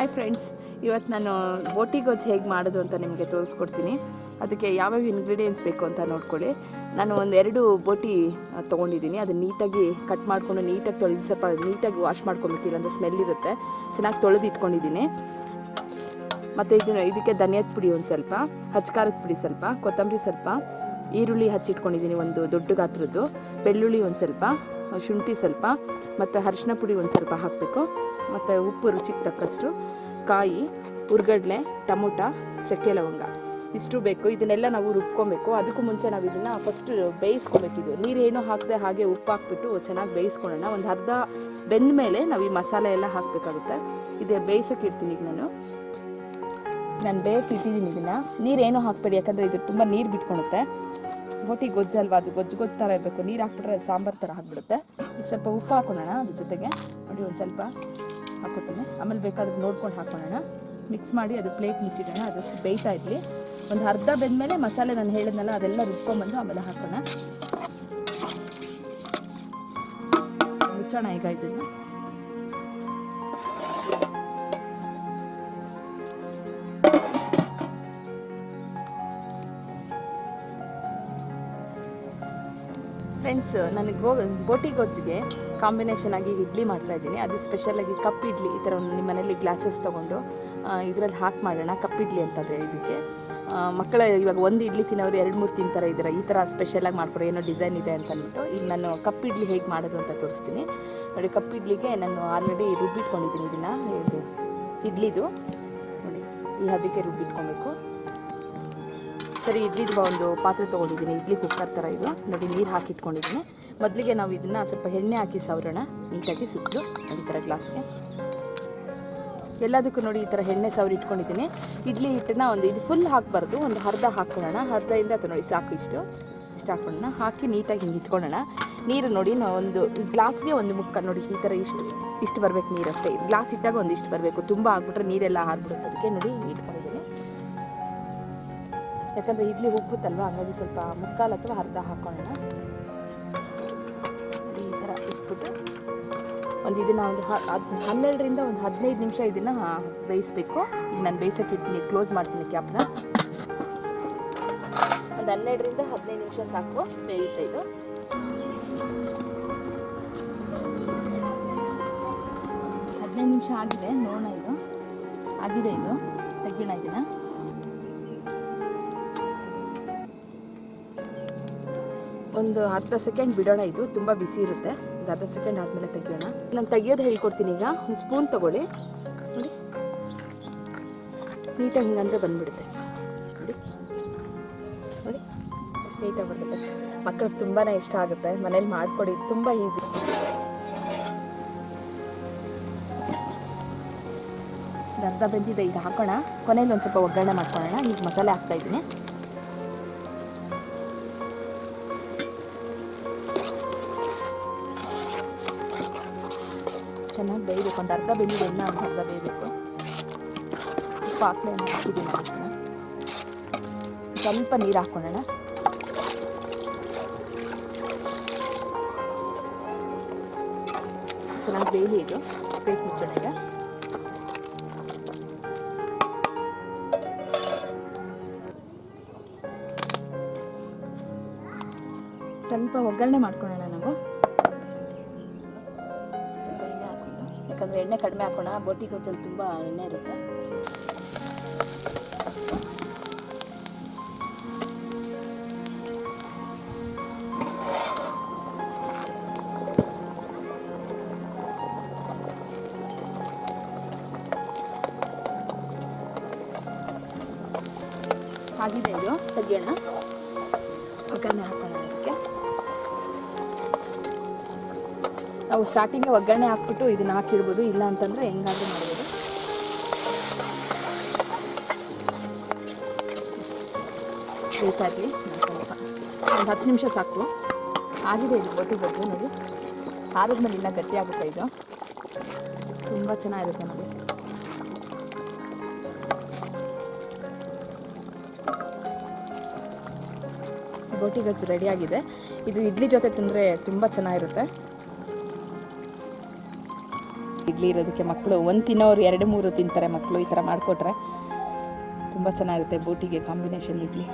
Hi friends ಇವತ್ತು ನಾನು ಬೋಟಿ ಗೊಜ್ಜು ಹೇಗೆ ಮಾಡೋದು ಅಂತ ನಿಮಗೆ ತೋರಿಸ್ಕೊಡ್ತೀನಿ. ಅದಕ್ಕೆ ಯಾವ್ಯಾವ ಇಂಗ್ರೀಡಿಯೆಂಟ್ಸ್ ಬೇಕು ಅಂತ ನೋಡ್ಕೊಳ್ಳಿ. ನಾನು ಒಂದು ಎರಡು ಬೋಟಿ ತೊಗೊಂಡಿದ್ದೀನಿ. ಅದು ನೀಟಾಗಿ ಕಟ್ ಮಾಡಿಕೊಂಡು ನೀಟಾಗಿ ತೊಳೆದು, ಸ್ವಲ್ಪ ನೀಟಾಗಿ ವಾಶ್ ಮಾಡ್ಕೊಬೇಕು ಇಲ್ಲಾಂದ್ರೆ ಸ್ಮೆಲ್ ಇರುತ್ತೆ. ಚೆನ್ನಾಗಿ ತೊಳೆದು ಇಟ್ಕೊಂಡಿದ್ದೀನಿ. ಮತ್ತು ಇದನ್ನು ಇದಕ್ಕೆ ಧನಿಯಾದ ಪುಡಿ ಒಂದು ಸ್ವಲ್ಪ, ಹಚ್ಕಾರದ ಪುಡಿ ಸ್ವಲ್ಪ, ಕೊತ್ತಂಬರಿ ಸ್ವಲ್ಪ. ಈರುಳ್ಳಿ ಹಚ್ಚಿಟ್ಕೊಂಡಿದ್ದೀನಿ ಒಂದು ದೊಡ್ಡ ಗಾತ್ರದ್ದು, ಬೆಳ್ಳುಳ್ಳಿ ಒಂದು ಸ್ವಲ್ಪ, ಶುಂಠಿ ಸ್ವಲ್ಪ, ಮತ್ತು ಅರಿಶಿನ ಪುಡಿ ಒಂದು ಸ್ವಲ್ಪ ಹಾಕಬೇಕು. ಮತ್ತು ಉಪ್ಪು ರುಚಿಗೆ ತಕ್ಕಷ್ಟು ಕಾಯಿ ಉರ್ಗಡ್ಲೆ ಟಮೋಟ, ಚಕ್ಕೆ ಲವಂಗ. ಇಷ್ಟು ಬೇಕು. ಇದನ್ನೆಲ್ಲ ನಾವು ರುಬ್ಕೊಬೇಕು. ಅದಕ್ಕೂ ಮುಂಚೆ ನಾವು ಇದನ್ನು ಫಸ್ಟ್ ಬೇಯಿಸ್ಕೊಬೇಕಿದು ನೀರೇನು ಹಾಕದೆ ಹಾಗೆ ಉಪ್ಪು ಹಾಕ್ಬಿಟ್ಟು ಚೆನ್ನಾಗಿ ಬೇಯಿಸ್ಕೊಳ್ಳೋಣ. ಒಂದು ಅರ್ಧ ಬೆಂದ ಮೇಲೆ ನಾವು ಈ ಮಸಾಲೆ ಎಲ್ಲ ಹಾಕಬೇಕಾಗುತ್ತೆ. ಇದೆ ಬೇಯಿಸೋಕೆ ಇಡ್ತೀನಿ ಈಗ ನಾನು. ನಾನು ಬೇಯಕ್ಕೆ ಇಟ್ಟಿದ್ದೀನಿ ಇದನ್ನು. ನೀರೇನು ಹಾಕಬೇಡಿ, ಯಾಕಂದರೆ ಇದು ತುಂಬ ನೀರು ಬಿಟ್ಕೊಳುತ್ತೆ. ಬೋಟಿ ಗೊಜ್ಜಲ್ವಾ? ಅದು ಗೊಜ್ಜು ಗೊಜ್ಜು ಥರ ಇರಬೇಕು. ನೀರು ಹಾಕ್ಬಿಟ್ರೆ ಸಾಂಬಾರು ಥರ ಹಾಕ್ಬಿಡುತ್ತೆ ಈಗ ಸ್ವಲ್ಪ ಉಪ್ಪು ಹಾಕೋಣ ಅದ್ರ ಜೊತೆಗೆ. ನೋಡಿ, ಒಂದು ಸ್ವಲ್ಪ ಹಾಕೋತೇನೆ. ಆಮೇಲೆ ಬೇಕಾದ್ರೆ ನೋಡ್ಕೊಂಡು ಹಾಕೋಣ ಮಿಕ್ಸ್ ಮಾಡಿ ಅದು ಪ್ಲೇಟ್ ಮುಚ್ಚಿಡೋಣ. ಅದು ಬೇಯ್ತಾ ಇರಲಿ. ಒಂದು ಅರ್ಧ ಬೆಂದಮೇಲೆ ಮಸಾಲೆ ನಾನು ಹೇಳಿದ್ನಲ್ಲ, ಅದೆಲ್ಲ ರುಬ್ಕೊಂಬಂದು ಆಮೇಲೆ ಹಾಕೋಣ. ಮುಚ್ಚೋಣ ಈಗ ಇದನ್ನು. ಫ್ರೆಂಡ್ಸ್ ನನಗೆ ಗೋ ಬೋಟಿ ಗೊಜ್ಜಿಗೆ ಕಾಂಬಿನೇಷನ್ ಆಗಿ ಇಡ್ಲಿ ಮಾಡ್ತಾ ಇದ್ದೀನಿ. ಅದು ಸ್ಪೆಷಲಾಗಿ ಕಪ್ ಇಡ್ಲಿ ಈ ಥರ ಒಂದು ನಿಮ್ಮ ಮನೇಲಿ ಗ್ಲಾಸಸ್ ತೊಗೊಂಡು ಇದರಲ್ಲಿ ಹಾಕಿ ಮಾಡೋಣ, ಕಪ್ ಇಡ್ಲಿ ಅಂತಂದರೆ ಇದಕ್ಕೆ. ಮಕ್ಕಳ ಇವಾಗ ಒಂದು ಇಡ್ಲಿ ತಿನ್ನೋರು ಎರಡು ಮೂರು ತಿಂತಾರೆ ಇದ್ದಾರೆ, ಈ ಥರ ಸ್ಪೆಷಲಾಗಿ ಮಾಡ್ಕೊಡೋ, ಏನೋ ಡಿಸೈನ್ ಇದೆ ಅಂತ ಅಂದ್ಬಿಟ್ಟು ಈಗ ನಾನು ಕಪ್ ಇಡ್ಲಿ ಹೇಗೆ ಮಾಡೋದು ಅಂತ ತೋರಿಸ್ತೀನಿ. ನೋಡಿ, ಕಪ್ ಇಡ್ಲಿಗೆ ನಾನು ಆಲ್ರೆಡಿ ರುಬ್ಬಿಟ್ಕೊಂಡಿದ್ದೀನಿ ಇದನ್ನು, ಇದು ಇಡ್ಲಿದು. ನೋಡಿ, ಈ ಹದಕ್ಕೆ ರುಬ್ಬಿಟ್ಕೊಬೇಕು. ಸರಿ, ಇಡ್ಲಿದು ಒಂದು ಪಾತ್ರೆ ತೊಗೊಂಡಿದ್ದೀನಿ, ಇಡ್ಲಿ ಕುಕ್ಕರ್ ಥರ ಇದು. ನೋಡಿ, ನೀರು ಹಾಕಿಟ್ಕೊಂಡಿದ್ದೀನಿ. ಮೊದಲಿಗೆ ನಾವು ಇದನ್ನು ಸ್ವಲ್ಪ ಎಣ್ಣೆ ಹಾಕಿ ಸವರೋಣ. ನೀಟಾಗಿ ಸುತ್ತಲೂ ಈ ಥರ ಗ್ಲಾಸ್ಗೆ. ಎಲ್ಲದಕ್ಕೂ ನೋಡಿ, ಈ ಥರ ಎಣ್ಣೆ ಸವರಿ ಇಟ್ಕೊಂಡಿದ್ದೀನಿ. ಇಡ್ಲಿ ಹಿಟ್ಟನ್ನ ಒಂದು, ಇದು ಫುಲ್ ಹಾಕಬಾರ್ದು. ಒಂದು ಅರ್ಧ ಹಾಕ್ಕೊಳ್ಳೋಣ ಅರ್ಧದಿಂದ ಅಥವಾ ನೋಡಿ, ಸಾಕು ಇಷ್ಟು. ಇಷ್ಟು ಹಾಕ್ಕೊಳ್ಳೋಣ ಹಾಕಿ ನೀಟಾಗಿ ಹಿಂಗೆ ಇಟ್ಕೊಳ್ಳೋಣ. ನೀರು ನೋಡಿ, ನಾವು ಒಂದು ಗ್ಲಾಸ್ಗೆ ಒಂದು ಮುಕ್ಕ, ನೋಡಿ, ಈ ಥರ ಇಷ್ಟು ಇಷ್ಟು ಬರಬೇಕು ನೀರು ಅಷ್ಟೇ ಗ್ಲಾಸ್ ಇಟ್ಟಾಗ ಒಂದಿಷ್ಟು ಬರಬೇಕು. ತುಂಬ ಹಾಕ್ಬಿಟ್ರೆ ನೀರೆಲ್ಲ ಹಾರ್ಬಿಡುತ್ತೆ ಅದಕ್ಕೆ ನೋಡಿ ಇಟ್ಕೊಂಡಿದ್ದೀನಿ ಯಾಕಂದರೆ ಇಡ್ಲಿ ಉಬ್ಬುತ್ತಲ್ವ ಹಂಗಾಗಿ ಸ್ವಲ್ಪ ಮುಕ್ಕಾಲು ಅಥವಾ ಅರ್ಧ ಹಾಕೊಳ್ಳೋಣ. ಈ ಥರ ಇಟ್ಬಿಟ್ಟು ಒಂದು ಇದನ್ನು ಒಂದು ಹನ್ನೆರಡರಿಂದ ಒಂದು ಹದಿನೈದು ನಿಮಿಷ ಇದನ್ನು ಬೇಯಿಸ್ಬೇಕು. ಈಗ ನಾನು ಬೇಯಿಸಕ್ಕೆ ಇಡ್ತೀನಿ ಕ್ಲೋಸ್ ಮಾಡ್ತೀನಿ ಕ್ಯಾಪ್ನ ಒಂದು ಹನ್ನೆರಡರಿಂದ ಹದಿನೈದು ನಿಮಿಷ ಸಾಕು ಬೇಯುತ್ತೆ ಇದು ಹದಿನೈದು ನಿಮಿಷ ಆಗಿದೆ, ನೋಡೋಣ ಇದು. ಆಗಿದೆ ಇದು. ತೆಗಿಯೋಣ ಇದನ್ನು. ಒಂದು ಹತ್ತು ಸೆಕೆಂಡ್ ಬಿಡೋಣ ಇದು, ತುಂಬ ಬಿಸಿ ಇರುತ್ತೆ. ಒಂದು ಅರ್ಧ ಸೆಕೆಂಡ್ ಆದಮೇಲೆ ತೆಗಿಯೋಣ. ನಾನು ತೆಗಿಯೋದು ಹೇಳ್ಕೊಡ್ತೀನಿ ಈಗ. ಒಂದು ಸ್ಪೂನ್ ತಗೊಳ್ಳಿ. ನೋಡಿ. ನೀಟಾಗಿ ಹಿಂಗಂದ್ರೆ ಬಂದ್ಬಿಡುತ್ತೆ. ನೋಡಿ. ನೋಡಿ. ನೀಟಾಗಿ ಬರ್ತದೆ ಮಕ್ಕಳಿಗೆ ತುಂಬಾ ಇಷ್ಟ ಆಗುತ್ತೆ. ಮನೇಲಿ ಮಾಡಿಕೊಡಿ. ತುಂಬ ಈಸಿ ಅರ್ಧ ಬೆಂದಿದೆ, ಈಗ ಹಾಕೋಣ. ಕೊನೆಯಲ್ಲಿ ಒಂದು ಸ್ವಲ್ಪ ಒಗ್ಗರಣೆ ಮಾಡ್ಕೊಳ್ಳೋಣ. ಈಗ ಮಸಾಲೆ ಹಾಕ್ತಾ ಚೆನ್ನಾಗಿ ಬೇಯಬೇಕು. ಒಂದು ಅರ್ಧ ಬೆಂದಿದೆ ಇನ್ನೂ ಒಂದು ಅರ್ಧ ಬೇಯಬೇಕು. ಉಪ್ಪು ಹಾಕ್ಲೇ ಹಾಕಿದ್ದೀನಿ ಅದಕ್ಕೆ. ಸ್ವಲ್ಪ ನೀರು ಹಾಕ್ಕೊಳ್ಳೋಣ ಚೆನ್ನಾಗಿ ಬೇಯಲಿ ಇದು ಬೇಯ್ತು ಮುಚ್ಚೋಣ ಈಗ ಸ್ವಲ್ಪ ಒಗ್ಗರಣೆ ಮಾಡ್ಕೊಳ್ಳೋಣ ನಾವು. ಯಾಕಂದರೆ ಎಣ್ಣೆ ಕಡಿಮೆ ಹಾಕೋಣ ಬೋಟಿ ಗೊಜ್ಜಲ್ಲಿ ತುಂಬ ಎಣ್ಣೆ ಇರುತ್ತೆ. ಆಗಿದೆ ಇದು, ತೆಗಿಯೋಣ. ಒಗ್ಗರಣೆ ಹಾಕೋಣ ಅದಕ್ಕೆ. ನಾವು ಸ್ಟಾರ್ಟಿಂಗ್ ಒಗ್ಗರಣೆ ಹಾಕ್ಬಿಟ್ಟು ಇದನ್ನ ಹಾಕಿಡ್ಬೋದು, ಇಲ್ಲ ಅಂತಂದ್ರೆ ಹೆಂಗಾದ್ರೂ ಮಾಡ್ಬೋದು. ಬೇಕಾಗಿ ಒಂದು ಹತ್ತು ನಿಮಿಷ ಸಾಕು. ಆಗಿದೆ ಇದು ಬೋಟಿ ಗೊಜ್ಜು, ನೋಡಿ. ಮೇಲೆ ಇಲ್ಲ ಗಟ್ಟಿ ಆಗುತ್ತೆ ಇದು. ತುಂಬ ಚೆನ್ನಾಗಿರುತ್ತೆ ನೋಡಿ. ಬೋಟಿ ಗೊಜ್ಜು ರೆಡಿಯಾಗಿದೆ ಇದು ಇಡ್ಲಿ ಜೊತೆ ತಿಂದರೆ ತುಂಬ ಚೆನ್ನಾಗಿರುತ್ತೆ. ಇಡ್ಲಿ ಇರೋದಕ್ಕೆ ಮಕ್ಕಳು ಒಂದು ತಿನ್ನೋರು ಎರಡು ಮೂರು ತಿಂತಾರೆ ಮಕ್ಕಳು ಈ ಥರ ಮಾಡಿಕೊಟ್ರೆ. ತುಂಬ ಚೆನ್ನಾಗಿರುತ್ತೆ ಬೋಟಿಗೆ ಕಾಂಬಿನೇಷನ್ ಇಡ್ಲಿ.